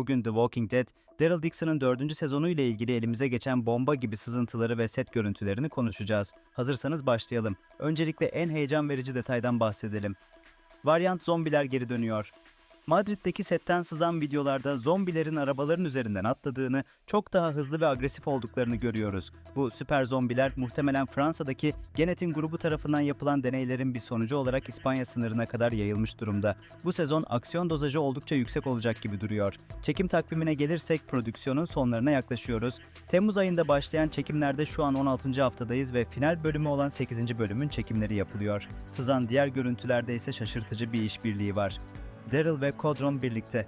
Bugün The Walking Dead, Daryl Dixon'ın dördüncü sezonu ile ilgili elimize geçen bomba gibi sızıntıları ve set görüntülerini konuşacağız. Hazırsanız başlayalım. Öncelikle en heyecan verici detaydan bahsedelim. Varyant zombiler geri dönüyor. Madrid'deki setten sızan videolarda zombilerin arabaların üzerinden atladığını, çok daha hızlı ve agresif olduklarını görüyoruz. Bu süper zombiler muhtemelen Fransa'daki Genet'in grubu tarafından yapılan deneylerin bir sonucu olarak İspanya sınırına kadar yayılmış durumda. Bu sezon aksiyon dozajı oldukça yüksek olacak gibi duruyor. Çekim takvimine gelirsek prodüksiyonun sonlarına yaklaşıyoruz. Temmuz ayında başlayan çekimlerde şu an 16. haftadayız ve final bölümü olan 8. bölümün çekimleri yapılıyor. Sızan diğer görüntülerde ise şaşırtıcı bir işbirliği var. Daryl ve Codron birlikte.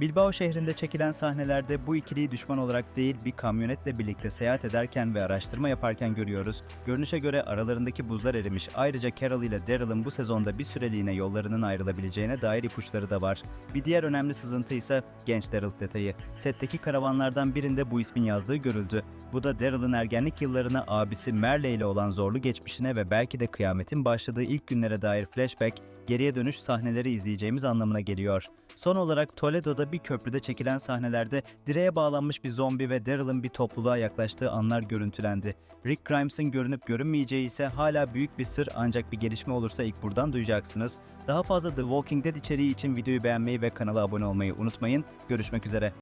Bilbao şehrinde çekilen sahnelerde bu ikiliyi düşman olarak değil bir kamyonetle birlikte seyahat ederken ve araştırma yaparken görüyoruz. Görünüşe göre aralarındaki buzlar erimiş. Ayrıca Carol ile Daryl'ın bu sezonda bir süreliğine yollarının ayrılabileceğine dair ipuçları da var. Bir diğer önemli sızıntı ise genç Daryl detayı. Setteki karavanlardan birinde bu ismin yazdığı görüldü. Bu da Daryl'ın ergenlik yıllarına abisi Merle ile olan zorlu geçmişine ve belki de kıyametin başladığı ilk günlere dair flashback, geriye dönüş sahneleri izleyeceğimiz anlamına geliyor. Son olarak Toledo'da bir köprüde çekilen sahnelerde direğe bağlanmış bir zombi ve Daryl'ın bir topluluğa yaklaştığı anlar görüntülendi. Rick Grimes'ın görünüp görünmeyeceği ise hala büyük bir sır ancak bir gelişme olursa ilk buradan duyacaksınız. Daha fazla The Walking Dead içeriği için videoyu beğenmeyi ve kanala abone olmayı unutmayın. Görüşmek üzere.